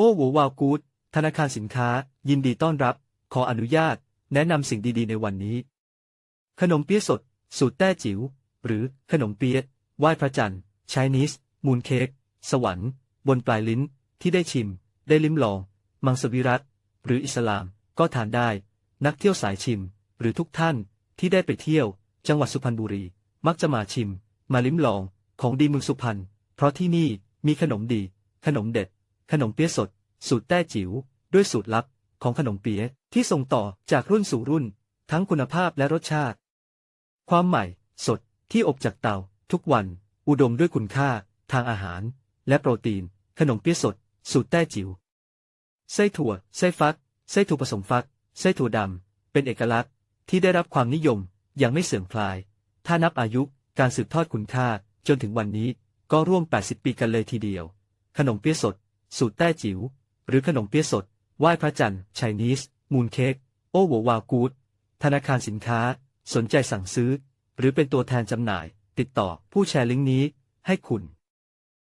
โอ้โหวาวกู๊ดธนาคารสินค้า ยินดีต้อนรับ ขออนุญาต แนะนำสิ่งดีๆ ในวันนี้ ขนมเปี๊ยะสด สูตรแต้จิ๋ว หรือขนมเปี๊ยะไหว้พระจันทร์ชายนิสมูนเค้กสวรรค์ บนปลายลิ้น ที่ได้ชิม ได้ลิ้มลอง มังสวิรัตหรืออิสลาม ก็ทานได้ นักเที่ยวสายชิม หรือทุกท่านที่ได้ไปเที่ยว จังหวัดสุพรรณบุรี มักจะมาชิม มาลิ้มลอง ของดีเมืองสุพรรณเพราะที่นี่มีขนมดี ขนมเด็ด ขนมเปี๊ยะสด สูตรแต้จิ๋วด้วยสูตรลับของขนมเปี๊ยะที่ส่งต่อจากรุ่นสู่รุ่น ทั้งคุณภาพและรสชาติ ความใหม่ สดที่อบจากเตา ทุกวัน อุดมด้วยคุณค่า ทางอาหาร และโปรตีน ขนมเปี๊ยะสด สูตรแต้จิ๋วไส้ถั่วไส้ฟักไส้ถั่วผสมฟักไส้ถั่วดำเป็นเอกลักษณ์ที่ได้รับความนิยมอย่างไม่เสื่อมคลาย ถ้านับอายุการสืบทอดคุณค่าจนถึงวันนี้ก็ร่วม 80 ปีกันเลยทีเดียว ขนมเปี๊ยะสด สูตรแต้จิ๋ว หรือขนมเปี๊ยะสด ไหว้พระจันทร์ไชนีส มูนเค้ก โอโววากูด ธนาคารสินค้า สนใจสั่งซื้อ หรือเป็นตัวแทนจำหน่าย ติดต่อผู้แชร์ลิงก์นี้ ให้คุณ